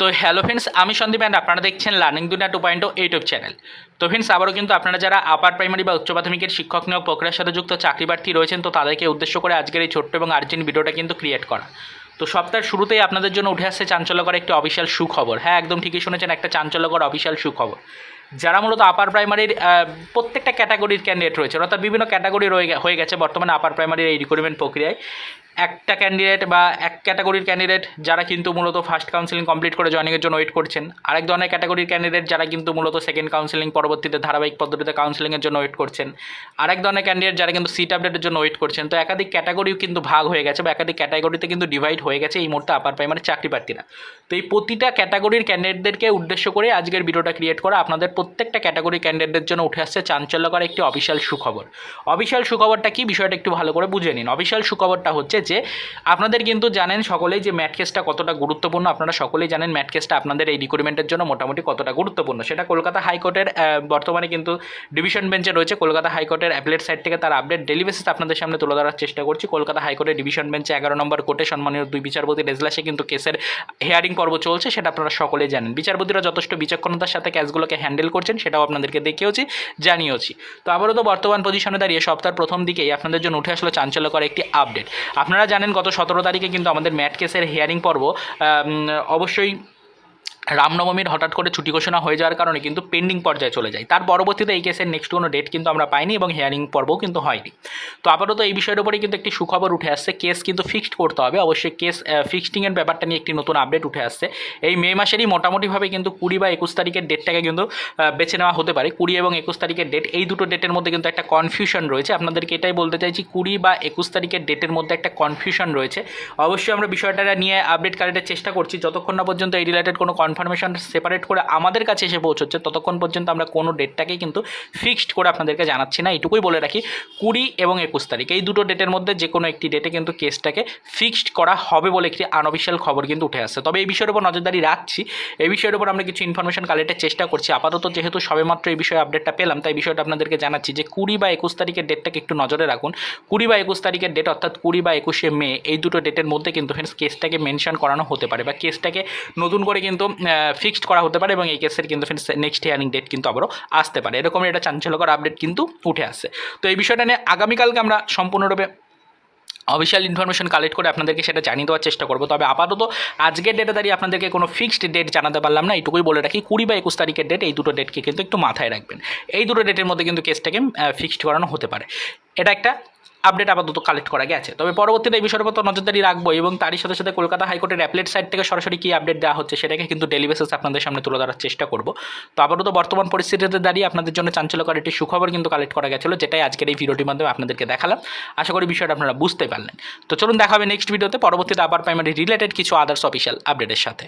তো hello friends আমি Sandeep and আপনারা দেখছেন learning Duniya two point YouTube channel তো ফ্রেন্ডস আবারও কিন্তু আপনারা যারা আপার প্রাইমারি বা উচ্চ প্রাথমিকের শিক্ষক নিয়োগ প্রক্রিয়ার সাথে যুক্ত চাকরি প্রার্থী রয়েছেন, তো তাদেরকে উদ্দেশ্য করে আজকের এই ছোট্ট এবং আর্জেন্ট ভিডিওটা কিন্তু ক্রিয়েট করা। তো সপ্তাহের শুরুতেই আপনাদের জন্য উঠে আসছে চাঞ্চল্যকর একটি অফিসিয়াল সুখবর। হ্যাঁ একদম ঠিকই শুনেছেন, একটা চাঞ্চল্যকর অফিসিয়াল সুখবর। যারা মূলত আপার প্রাইমারির প্রত্যেকটা ক্যাটাগরির ক্যান্ডিডেট রয়েছে অর্থাৎ বিভিন্ন ক্যাটাগরি রয়ে হয়ে গেছে বর্তমানে আপার প্রাইমারির এই রিক্রুটমেন্ট প্রক্রিয়ায়। একটা ক্যান্ডিডেট বা এক ক্যাটাগরির ক্যান্ডিডেট যারা কিন্তু মূলত ফার্স্ট কাউন্সিলিং কমপ্লিট করে জয়নিংয়ের জন্য ওয়েট করছেন, আরেক ধরনের ক্যাটাগরির ক্যান্ডিডেট যারা কিন্তু মূলত সেকেন্ড কাউন্সিলিং পরবর্তীতে ধারাবাহিক পদ্ধতিতে কাউন্সিলিংয়ের জন্য ওয়েট করছেন, আরেক ধরনের ক্যান্ডিডেট যারা কিন্তু সিট আপডেটের জন্য ওয়েট করছেন, তো একাধিক ক্যাটাগরিও কিন্তু ভাগ হয়ে গেছে বা একাধিক ক্যাটাগরিতে কিন্তু ডিভাইড হয়ে গেছে এই মুহূর্তে আপার প্রাইমারি চাকরি প্রার্থীরা। তো এই প্রতিটা ক্যাটাগরির ক্যান্ডিডেটদেরকে উদ্দেশ্য করে আজকের ভিডিওটা ক্রিয়েট করা আপনাদের প্রত্যেকটা ক্যাটাগরি ক্যান্ডিডেটদের জন্য উঠে আসছে চাঞ্চল্যকর একটি অফিসিয়াল সুখবর। অফিসিয়াল সুখবরটা কি? বিষয়টা একটু ভালো করে বুঝে নিন। অফিসিয়াল সুখবরটা হচ্ছে যে আপনাদের কিন্তু জানেন সকলেই যে ম্যাট কেসটা কতটা গুরুত্বপূর্ণ। আপনারা সকলেই জানেন ম্যাট কেসটা আপনাদের এই রিক্রুটমেন্টের জন্য মোটামুটি কতটা গুরুত্বপূর্ণ। সেটা কলকাতা হাইকোর্টের বর্তমানে কিন্তু ডিভিশন বেঞ্চে রয়েছে। কলকাতা হাইকোর্টের অ্যাপলেট সাইট থেকে তার আপডেট ডেলি বেসিস আপনাদের সামনে তুলে ধরার চেষ্টা করছি। কলকাতা হাইকোর্টের ডিভিশন বেঞ্চে এগারো নম্বর কোর্টে সম্মানীয় দুই বিচারপতি রেজলাসে কিন্তু কেসের হিয়ারিং পর্ব চলছে, সেটা আপনারা সকলেই জানেন। বিচারপতিরা যথেষ্ট বিচক্ষণতার সাথে ক্যাসগুলোকে হ্যান্ডেল করছেন, সেটাও আপনাদেরকে দেখিয়েছি জানিয়েছি তো আবারও তো বর্তমান পজিশনে দাঁড়িয়ে সপ্তাহের প্রথম দিকেই আপনাদের জন্য উঠে আসলো চাঞ্চল্যকর একটি আপডেট আপনারা জানেন গত সতেরো তারিখে কিন্তু আমাদের ম্যাট কেসের হিয়ারিং পর্ব অবশ্যই রামনবমীর হঠাৎ করে ছুটি ঘোষণা হয়ে যাওয়ার কারণে কিন্তু পেন্ডিং পর্যায়ে চলে যায়। তার পরবর্তীতে এই কেসের নেক্সট কোনো ডেট কিন্তু আমরা পাইনি এবং হিয়ারিং পর্বও কিন্তু হয়নি। তো আপাতত এই বিষয়ের উপরে কিন্তু একটি সুখবর উঠে আসছে। কেস কিন্তু ফিক্সড করতে হবে। অবশ্যই কেস ফিক্সটিংয়ের ব্যাপারটা নিয়ে একটি নতুন আপডেট উঠে আসছে। এই মে মাসেরই মোটামুটিভাবে কিন্তু কুড়ি বা একুশ তারিখের ডেটটাকে কিন্তু বেছে নেওয়া হতে পারে। কুড়ি এবং একুশ তারিখের ডেট এই দুটো ডেটের মধ্যে কিন্তু একটা কনফিউশন রয়েছে। আপনাদেরকে এটাই বলতে চাইছি, কুড়ি বা একুশ তারিখের ডেটের মধ্যে একটা কনফিউশন রয়েছে। অবশ্যই আমরা বিষয়টা নিয়ে আপডেট কালেক্টের চেষ্টা করছি। যতক্ষণ না পর্যন্ত এই রিলেটেড কোনো কনফার্মেশন সেপারেট করে আমাদের কাছে এসে পৌঁছচ্ছে, ততক্ষণ পর্যন্ত আমরা কোনো ডেটটাকেই কিন্তু ফিক্সড করে আপনাদেরকে জানাচ্ছি না। এইটুকুই বলে রাখি। কুড়ি এবং একুশ তারিখ। এই দুটো ডেটের মধ্যে যে কোনো একটি ডেটে কিন্তু কেসটাকে ফিক্সড করা হবে বলে একটি আনঅফিসিয়াল খবর কিন্তু উঠে আসছে। তবে এই বিষয়ের উপর নজরদারি রাখছি। এই বিষয়ের উপর আমরা কিছু ইনফরমেশন কালেক্টের চেষ্টা করছি। আপাতত যেহেতু সবেমাত্র এই বিষয়ে আপডেটটা পেলাম, তাই বিষয়টা আপনাদেরকে জানাচ্ছি যে কুড়ি বা একুশ তারিখের ডেটটাকে একটু নজরে রাখুন। কুড়ি বা একুশ তারিখের ডেট অর্থাৎ কুড়ি বা একুশে মে, এই দুটো ডেটের মধ্যে কিন্তু ফ্রেন্ডস কেসটাকে মেনশন করানো হতে পারে বা কেসটাকে নতুন করে কিন্তু ফিক্সড করা হতে পারে এবং এই কেসের কিন্তু ফ্রেন্ডস নেক্সট হিয়ারিং ডেট কিন্তু আবারও আসতে পারে। এরকম একটা চাঞ্চল্যকর আপডেট কিন্তু উঠে আসছে। তো এই বিষয়টা নিয়ে আগামীকালকে আমরা সম্পূর্ণরূপে অফিসিয়াল ইনফরমেশন কালেক্ট করে আপনাদেরকে সেটা জানিয়ে দেওয়ার চেষ্টা করব। তবে আপাতত আজকের ডেটে দাঁড়িয়ে আপনাদেরকে কোনো ফিক্সড ডেট জানাতে পারলাম না। এইটুকুই বলে রাখি, কুড়ি বা একুশ তারিখের ডেট এই দুটো ডেটকে কিন্তু একটু মাথায় রাখবেন। এই দুটো ডেটের মধ্যে কিন্তু কেসটাকে ফিক্সড করানো হতে পারে। এটা একটা আপডেট আপাতত কালেক্ট করা গেছে। তবে পরবর্তীতে এই বিষয়ের উপর তো নজরদারি রাখব এবং তারই সাথে সাথে কলকাতা হাইকোর্টের অ্যাপলেট সাইট থেকে সরাসরি কী আপডেট দেওয়া হচ্ছে সেটাকে কিন্তু ডেলি বেসিস আপনাদের সামনে তুলে ধরার চেষ্টা করব। তো আপাতত বর্তমান পরিস্থিতিতে দাঁড়িয়ে আপনাদের জন্য চাঞ্চল্যকর একটি সুখবর কিন্তু কালেক্ট করা গেছিল, যেটাই আজকের এই ভিডিওটির মাধ্যমে আপনাদেরকে দেখালাম। আশা করি বিষয়টা আপনারা বুঝতে পারলেন। তো চলুন দেখা হবে নেক্সট ভিডিওতে পরবর্তীতে আবার প্রাইমারি রিলেটেড কিছু আদার্স অফিসিয়াল আপডেটের সাথে।